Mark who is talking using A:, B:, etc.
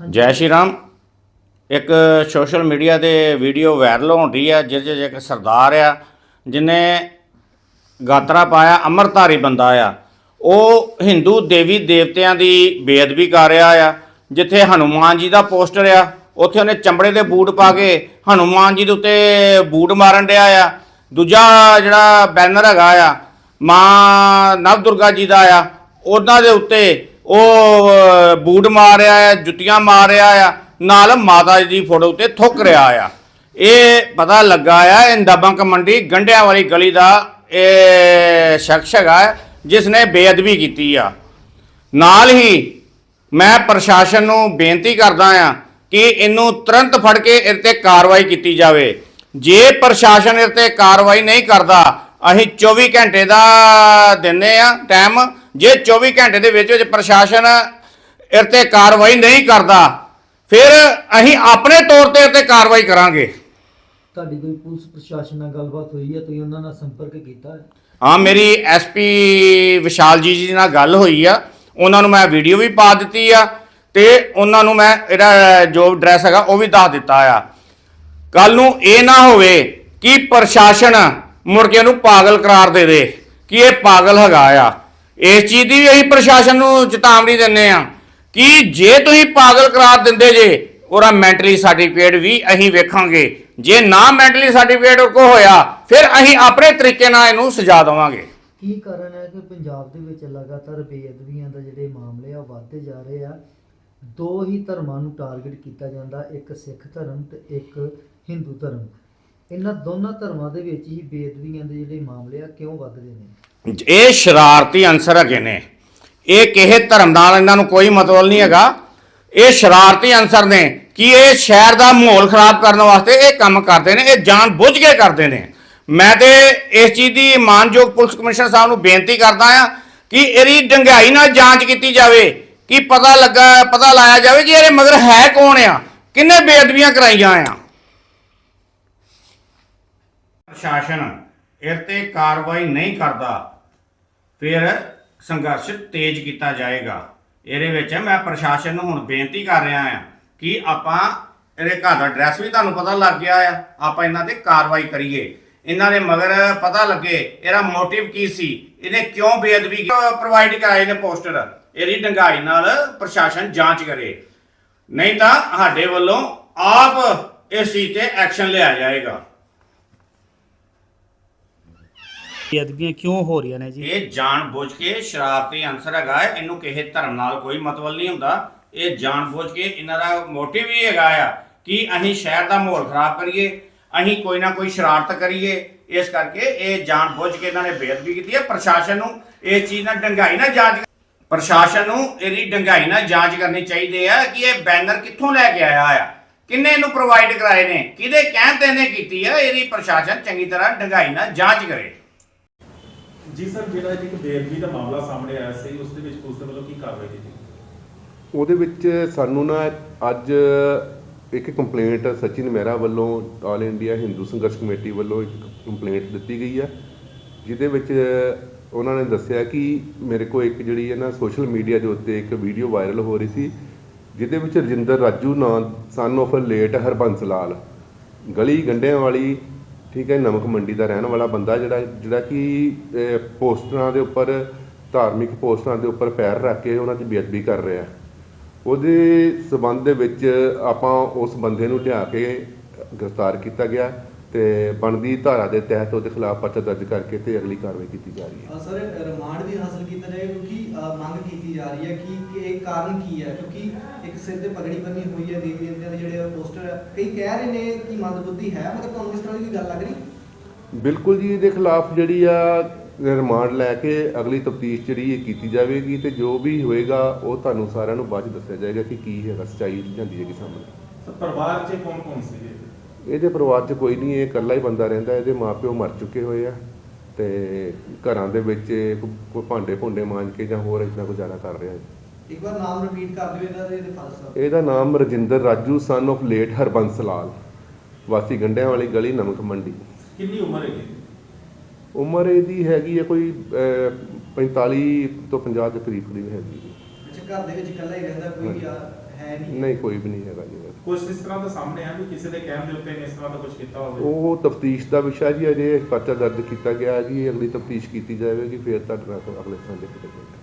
A: ਜੈ ਸ਼੍ਰੀ ਰਾਮ। ਇੱਕ social media ਤੇ ਵੀਡੀਓ ਵਾਇਰਲ ਹੋਣ ਰਹੀ ਆ ਜਿਸ 'ਚ ਇੱਕ ਸਰਦਾਰ ਆ, ਜਿਨੇ ਗਾਤਰਾ ਪਾਇਆ, ਅੰਮ੍ਰਿਤਧਾਰੀ ਬੰਦਾ ਆ। ਉਹ ਹਿੰਦੂ ਦੇਵੀ ਦੇਵਤਿਆਂ ਦੀ ਬੇਅਦਬੀ ਕਰ ਰਿਹਾ ਆ, ਜਿੱਥੇ ਹਨੂਮਾਨ ਜੀ ਦਾ ਪੋਸਟਰ ਆ, ਉੱਥੇ ਉਹਨੇ ਚਮੜੇ ਦੇ ਬੂਟ ਪਾ ਕੇ ਹਨੂਮਾਨ ਜੀ ਦੇ ਉੱਤੇ ਬੂਟ ਮਾਰਨ ਡਿਆ ਆ। ਦੂਜਾ ਜਿਹੜਾ ਬੈਨਰ ਹੈਗਾ ਆ, ਮਾਂ ਨਵ ਦੁਰਗਾ ਜੀ ਦਾ ਆ, ਉਹਨਾਂ ਦੇ ਉੱਤੇ ਉਹ ਬੂਟ ਮਾਰ ਰਿਹਾ ਆ, ਜੁੱਤੀਆਂ ਮਾਰ ਰਿਹਾ ਆ, ਨਾਲ ਮਾਤਾ ਜੀ ਦੀ ਫੋਟੋ ਉੱਤੇ ਥੁੱਕ ਰਿਹਾ ਆ। ਇਹ ਪਤਾ ਲੱਗਾ ਆ, ਇਹ ਦਬੰਕ ਮੰਡੀ ਗੰਡਿਆਂ ਵਾਲੀ ਗਲੀ ਦਾ ਇਹ ਸ਼ਖਸ ਹੈਗਾ ਜਿਸ ਨੇ ਬੇਅਦਬੀ ਕੀਤੀ ਆ। ਨਾਲ ਹੀ ਮੈਂ ਪ੍ਰਸ਼ਾਸਨ ਨੂੰ ਬੇਨਤੀ ਕਰਦਾ ਆ ਕਿ ਇਹਨੂੰ ਤੁਰੰਤ ਫੜ ਕੇ ਇਹ ਤੇ ਕਾਰਵਾਈ ਕੀਤੀ ਜਾਵੇ। ਜੇ ਪ੍ਰਸ਼ਾਸਨ ਇਹ ਤੇ ਕਾਰਵਾਈ ਨਹੀਂ ਕਰਦਾ, ਅਸੀਂ 24 ਘੰਟੇ ਦਾ ਦਿੰਨੇ ਆ ਟਾਈਮ ਜੇ 24 ਘੰਟੇ ਦੇ ਵਿੱਚ ਵਿੱਚ ਪ੍ਰਸ਼ਾਸਨ ਇਹ ਤੇ ਕਾਰਵਾਈ ਨਹੀਂ ਕਰਦਾ ਫਿਰ ਅਸੀਂ ਆਪਣੇ ਤੌਰ ਤੇ ਇਹ ਤੇ ਕਾਰਵਾਈ ਕਰਾਂਗੇ।
B: ਤੁਹਾਡੀ ਕੋਈ ਪੁਲਿਸ ਪ੍ਰਸ਼ਾਸਨ ਨਾਲ ਗੱਲਬਾਤ ਹੋਈ ਹੈ ਤੁਸੀਂ ਉਹਨਾਂ ਨਾਲ ਸੰਪਰਕ ਕੀਤਾ ਹੈ?
A: ਹਾਂ ਮੇਰੀ ਐਸਪੀ ਵਿਸ਼ਾਲ ਜੀ ਜੀ ਨਾਲ ਗੱਲ ਹੋਈ ਆ। ਉਹਨਾਂ ਨੂੰ ਮੈਂ ਵੀਡੀਓ ਵੀ ਪਾ ਦਿੱਤੀ ਆ ਤੇ ਉਹਨਾਂ ਨੂੰ ਮੈਂ ਇਹਦਾ ਜੋ ਐਡਰੈਸ ਹੈਗਾ ਉਹ ਵੀ ਦੱਸ ਦਿੱਤਾ ਆ। ਕੱਲ ਨੂੰ ਇਹ ਨਾ ਹੋਵੇ ਕਿ ਪ੍ਰਸ਼ਾਸਨ ਕੇ ਉਹਨੂੰ ਪਾਗਲ ਕਰਾਰ ਦੇ ਦੇ ਕਿ ਇਹ ਪਾਗਲ ਹੈਗਾ ਆ। ਇਸ ਚੀਜ਼ ਦੀ ਵੀ ਅਸੀਂ ਪ੍ਰਸ਼ਾਸਨ ਨੂੰ ਚੇਤਾਵਨੀ ਦਿੰਨੇ ਆ ਕਿ ਜੇ ਤੁਸੀਂ ਪਾਗਲ ਕਰਾਰ ਦਿੰਦੇ ਜੇ, ਉਹਦਾ ਮੈਂਟਲੀ ਸਰਟੀਫਿਕੇਟ ਵੀ ਅਸੀਂ ਵੇਖਾਂਗੇ। ਜੇ ਨਾ ਮੈਂਟਲੀ ਸਰਟੀਫਿਕੇਟ ਕੋ ਹੋਇਆ, ਫਿਰ ਅਸੀਂ ਆਪਣੇ ਤਰੀਕੇ ਨਾਲ ਇਹਨੂੰ ਸਜ਼ਾ ਦੇਵਾਂਗੇ।
B: ਕੀ ਕਾਰਨ ਹੈ ਕਿ ਪੰਜਾਬ ਦੇ ਵਿੱਚ ਲਗਾਤਾਰ ਬੇਅਦਬੀਆਂ ਦਾ ਜਿਹੜੇ ਮਾਮਲੇ ਆ ਵੱਧਦੇ ਜਾ ਰਹੇ ਆ? ਦੋ ਹੀ ਧਰਮਾਂ ਨੂੰ ਟਾਰਗੇਟ ਕੀਤਾ ਜਾਂਦਾ, ਇੱਕ ਸਿੱਖ ਧਰਮ ਤੇ ਇੱਕ ਹਿੰਦੂ ਧਰਮ। ਇਹਨਾਂ ਦੋਨਾਂ ਧਰਮਾਂ ਦੇ ਵਿੱਚ ਹੀ ਬੇਅਦਬੀਆਂ ਦੇ ਜਿਹੜੇ ਮਾਮਲੇ ਆ, ਕਿਉਂ ਵੱਧਦੇ ਨੇ?
A: ਇਹ ਸ਼ਰਾਰਤੀ ਅੰਸਰ ਹੈਗੇ ਨੇ। ਇਹ ਕਿਸੇ ਧਰਮ ਨਾਲ ਇਹਨਾਂ ਨੂੰ ਕੋਈ ਮਤਲਬ ਨਹੀਂ ਹੈਗਾ। ਇਹ ਸ਼ਰਾਰਤੀ ਅੰਸਰ ਨੇ ਕਿ ਇਹ ਸ਼ਹਿਰ ਦਾ ਮਾਹੌਲ ਖਰਾਬ ਕਰਨ ਵਾਸਤੇ ਇਹ ਕੰਮ ਕਰਦੇ ਨੇ, ਇਹ ਜਾਣ ਬੁੱਝ ਕੇ ਕਰਦੇ ਨੇ। ਮੈਂ ਤੇ ਇਸ ਚੀਜ਼ ਦੀ ਮਾਨਯੋਗ ਪੁਲਿਸ ਕਮਿਸ਼ਨਰ ਸਾਹਿਬ ਨੂੰ ਬੇਨਤੀ ਕਰਦਾ ਆ ਕਿ ਇਹਦੀ ਡੰਗਾਈ ਨਾਲ ਜਾਂਚ ਕੀਤੀ ਜਾਵੇ, ਕਿ ਪਤਾ ਲੱਗਾ, ਪਤਾ ਲਾਇਆ ਜਾਵੇ ਕਿ ਇਹਦੇ ਮਗਰ ਹੈ ਕੌਣ ਆ, ਕਿੰਨੇ ਬੇਅਦਬੀਆਂ ਕਰਾਈਆਂ ਆ। ਪ੍ਰਸ਼ਾਸਨ ਇਹ ਤੇ ਕਾਰਵਾਈ ਨਹੀਂ ਕਰਦਾ, ਫਿਰ ਸੰਘਰਸ਼ ਤੇਜ਼ ਕੀਤਾ ਜਾਏਗਾ। ਇਹਦੇ ਵਿੱਚ ਮੈਂ ਪ੍ਰਸ਼ਾਸਨ ਨੂੰ ਹੁਣ ਬੇਨਤੀ ਕਰ ਰਿਹਾ ਹਾਂ ਕਿ ਆਪਾਂ ਇਹਦੇ ਘਰ ਦਾ ਐਡਰੈਸ ਵੀ ਤੁਹਾਨੂੰ ਪਤਾ ਲੱਗ ਗਿਆ ਆ, ਆਪਾਂ ਇਹਨਾਂ ਤੇ ਕਾਰਵਾਈ ਕਰੀਏ। ਇਹਨਾਂ ਦੇ ਮਗਰ ਪਤਾ ਲੱਗੇ ਇਹਦਾ ਮੋਟਿਵ ਕੀ ਸੀ, ਇਹਨੇ ਕਿਉਂ ਬੇਅਦਬੀ ਪ੍ਰੋਵਾਈਡ ਕਰਾਏ ਨੇ ਪੋਸਟਰ ਇਹਦੀ ਡੰਗਾਈ ਨਾਲ ਪ੍ਰਸ਼ਾਸਨ ਜਾਂਚ ਕਰੇ। ਨਹੀਂ ਤਾਂ ਸਾਡੇ ਵੱਲੋਂ ਆਪ ਇਸ ਚੀਜ਼ ਤੇ ਐਕਸ਼ਨ ਲਿਆ ਜਾਏਗਾ।
C: ਬੇਅਦਬੀਆਂ ਕਿਉਂ ਹੋ ਰਹੀਆਂ ਨੇ ਜੀ?
A: ਇਹ ਜਾਣ ਬੁੱਝ ਕੇ ਸ਼ਰਾਰਤੀ ਅਨਸਰ ਹੈਗਾ ਹੈ, ਇਹਨੂੰ ਕਿਸੇ ਧਰਮ ਨਾਲ ਕੋਈ ਮਤਲਬ ਨਹੀਂ ਹੁੰਦਾ। ਇਹ ਜਾਣ ਬੁੱਝ ਕੇ ਇਹਨਾਂ ਦਾ ਮੋਟਿਵ ਹੀ ਹੈਗਾ ਆ ਕਿ ਅਸੀਂ ਸ਼ਹਿਰ ਦਾ ਮਾਹੌਲ ਖਰਾਬ ਕਰੀਏ, ਅਸੀਂ ਕੋਈ ਨਾ ਕੋਈ ਸ਼ਰਾਰਤ ਕਰੀਏ। ਇਸ ਕਰਕੇ ਇਹ ਜਾਣ ਬੁੱਝ ਕੇ ਇਹਨਾਂ ਨੇ ਬੇਅਦਬੀ ਕੀਤੀ ਹੈ ਪ੍ਰਸ਼ਾਸਨ ਨੂੰ ਇਹ ਚੀਜ਼ ਨਾਲ ਡੰਗਾਈ ਨਾਲ ਜਾਂਚ ਪ੍ਰਸ਼ਾਸਨ ਨੂੰ ਇਹਦੀ ਡੰਗਾਈ ਨਾਲ ਜਾਂਚ ਕਰਨੀ ਚਾਹੀਦੀ ਹੈ ਕਿ ਇਹ ਬੈਨਰ ਕਿੱਥੋਂ ਲੈ ਕੇ ਆਇਆ ਆ। ਕਿੰਨੇ ਇਹਨੂੰ ਪ੍ਰੋਵਾਈਡ ਕਰਾਏ ਨੇ, ਕਿਹਦੇ ਕਹਿਣ ਤੇ ਇਹਨੇ ਕੀਤੀ ਹੈ ਇਹਦੀ ਪ੍ਰਸ਼ਾਸਨ ਚੰਗੀ ਤਰ੍ਹਾਂ ਡੰਗਾਈ ਨਾਲ ਜਾਂਚ ਕਰੇ।
D: ਜੀ ਸਰ, ਜਿਹੜਾ ਇੱਕ ਬੇਅਦਬੀ ਦਾ ਮਾਮਲਾ ਸਾਹਮਣੇ ਆਇਆ ਸੀ, ਉਸ ਦੇ ਵਿੱਚ ਪੁਲਿਸ ਦੇ ਵੱਲੋਂ ਕੀ ਕਾਰਵਾਈ ਕੀਤੀ
E: ਉਹਦੇ ਵਿੱਚ ਸਾਨੂੰ ਨਾ ਅੱਜ ਇੱਕ ਕੰਪਲੇਂਟ ਸਚਿਨ ਮਹਿਰਾ ਵੱਲੋਂ ਆਲ ਇੰਡੀਆ ਹਿੰਦੂ ਸੰਘਰਸ਼ ਕਮੇਟੀ ਵੱਲੋਂ ਇੱਕ ਕੰਪਲੇਂਟ ਦਿੱਤੀ ਗਈ ਹੈ ਜਿਹਦੇ ਵਿੱਚ ਉਹਨਾਂ ਨੇ ਦੱਸਿਆ ਕਿ ਮੇਰੇ ਕੋਲ ਇੱਕ ਜਿਹੜੀ ਹੈ ਨਾ ਸੋਸ਼ਲ ਮੀਡੀਆ ਦੇ ਉੱਤੇ ਇੱਕ ਵੀਡੀਓ ਵਾਇਰਲ ਹੋ ਰਹੀ ਸੀ, ਜਿਹਦੇ ਵਿੱਚ ਰਜਿੰਦਰ ਰਾਜੂ ਨਾਂ son of late Harbans Lal, ਗਲੀ ਗੰਡਿਆਂ ਵਾਲੀ ਠੀਕ ਹੈ, ਨਮਕ ਮੰਡੀ ਦਾ ਰਹਿਣ ਵਾਲਾ ਬੰਦਾ ਜਿਹੜਾ ਜਿਹੜਾ ਕਿ ਪੋਸਟਰਾਂ ਦੇ ਉੱਪਰ, ਧਾਰਮਿਕ ਪੋਸਟਰਾਂ ਦੇ ਉੱਪਰ ਪੈਰ ਰੱਖ ਕੇ ਉਹਨਾਂ ਦੀ ਬੇਅਦਬੀ ਕਰ ਰਿਹਾ। ਉਹਦੇ ਸਬੰਧ ਦੇ ਵਿੱਚ ਆਪਾਂ ਉਸ ਬੰਦੇ ਨੂੰ ਲਿਆ ਕੇ ਗ੍ਰਿਫਤਾਰ ਕੀਤਾ ਗਿਆ। ਤੇ ਬਣਦੀ ਧਾਰਾ ਦੇ ਤਹਿਤ ਉਹਦੇ ਖਿਲਾਫ ਪਰਚਾ ਦਰਜ ਕਰਕੇ ਤੇ ਅਗਲੀ ਕਾਰਵਾਈ ਕੀਤੀ ਜਾ ਰਹੀ ਹੈ।
F: ਸਰ ਰਿਮਾਂਡ ਵੀ ਹਾਸਲ ਕੀਤਾ ਜਾਏ ਕਿਉਂਕਿ ਮੰਗ ਕੀਤੀ ਜਾ ਰਹੀ ਹੈ ਕਿ ਕਿ ਇਹ ਕਾਰਨ ਕੀ ਹੈ? ਕਿਉਂਕਿ ਇੱਕ ਸਿਰ ਤੇ ਪਗੜੀ ਬੰਨੀ ਹੋਈ ਹੈ ਦੇਵੀ ਦੇਵਤਿਆਂ ਦੇ ਜਿਹੜੇ ਪੋਸਟਰ ਹੈ। ਕਈ ਕਹਿ ਰਹੇ ਨੇ ਕਿ ਮੰਦਬੁੱਧੀ ਹੈ ਮਤਲਬ ਤੁਹਾਨੂੰ ਇਸ ਤਰ੍ਹਾਂ ਦੀ ਗੱਲ ਲੱਗ ਰਹੀ?
E: ਬਿਲਕੁਲ ਜੀ ਇਹਦੇ ਖਿਲਾਫ ਜਿਹੜੀ ਆ ਰਿਮਾਂਡ ਲੈ ਕੇ ਅਗਲੀ ਤਫਤੀਸ਼ ਜਿਹੜੀ ਇਹ ਕੀਤੀ ਜਾਵੇਗੀ ਤੇ ਜੋ ਵੀ ਹੋਏਗਾ ਉਹ ਤੁਹਾਨੂੰ ਸਾਰਿਆਂ ਨੂੰ ਬਾਅਦ ਚ ਦੱਸਿਆ ਜਾਏਗਾ ਕਿ ਕੀ ਹੈਗਾ ਸੱਚਾਈ ਜਾਂਦੀ ਹੈਗੀ ਸਾਹਮਣੇ।
D: ਸਰ ਪਰਿਵਾਰ 'ਚ ਕੌਣ ਕੌਣ ਸੀ
E: ਇਹਦੇ ਪਰਿਵਾਰ 'ਚ ਕੋਈ ਨਹੀਂ ਇਹ ਇਕੱਲਾ ਹੀ ਬੰਦਾ ਰਹਿੰਦਾ ਇਹਦੇ ਮਾਪਿਓ ਮਰ ਚੁੱਕੇ ਹੋਏ ਆ ਤੇ ਘਰਾਂ ਦੇ ਵਿੱਚ ਇਹ ਕੋ- ਕੋਈ ਭਾਂਡੇ ਭੁੰਡੇ ਮਾਂਜ ਕੇ ਜਾਂ ਹੋਰ ਇਦਾਂ ਗੁਜ਼ਾਰਾ ਕਰ ਰਿਹਾ ਹੈ
F: ਇੱਕ ਵਾਰ ਨਾਮ ਰਿਪੀਟ ਕਰ ਦਿਓ ਇਹਦਾ ਤੇ ਇਹਦੇ ਫਾਦਰ ਸਾਹਿਬ
E: ਇਹਦਾ ਨਾਮ Rajinder Raju son of late Harbans Lal ਵਾਸੀ ਗੰਡਿਆਂ ਵਾਲੀ ਗਲੀ ਨਮਕ ਮੰਡੀ
D: ਕਿੰਨੀ ਉਮਰ ਹੈਗੀ
E: ਉਮਰ ਇਹਦੀ ਹੈਗੀ ਹੈ ਕੋਈ ਅਹ, 45 ਤੋਂ 50 ਦੇ ਕਰੀਬ ਕਰੀਬ ਹੈਗੀ ਹੈ।
F: ਅੱਛਾ ਘਰ ਦੇ ਵਿੱਚ ਇਕੱਲਾ ਹੀ ਰਹਿੰਦਾ ਕੋਈ
E: ਹਾਂਜੀ।
F: ਅ, ਹੈ ਨਹੀਂ।
E: ਨਹੀਂ ਕੋਈ ਵੀ ਨਹੀਂ ਹੈਗਾ ਜੀ।
D: ਕੁਝ ਇਸ ਤਰ੍ਹਾਂ ਦਾ ਸਾਹਮਣੇ ਆ ਵੀ ਕਿਸੇ ਦੇ ਕਹਿਣ ਦੇ ਉੱਤੇ ਇਸ ਤਰ੍ਹਾਂ ਦਾ ਕੁਝ ਕੀਤਾ ਹੋਵੇ।
E: ਉਹ ਤਫਤੀਸ਼ ਦਾ ਵਿਸ਼ਾ ਜੀ ਅਜੇ ਪਰਚਾ ਦਰਜ ਕੀਤਾ ਗਿਆ ਜੀ। ਅਗਲੀ ਤਫਤੀਸ਼ ਕੀਤੀ ਜਾਵੇਗੀ ਫਿਰ ਤੁਹਾਡੇ ਨਾਲ ਅਗਲੇ
F: ਠੀਕ ਹੈ। ਠੀਕ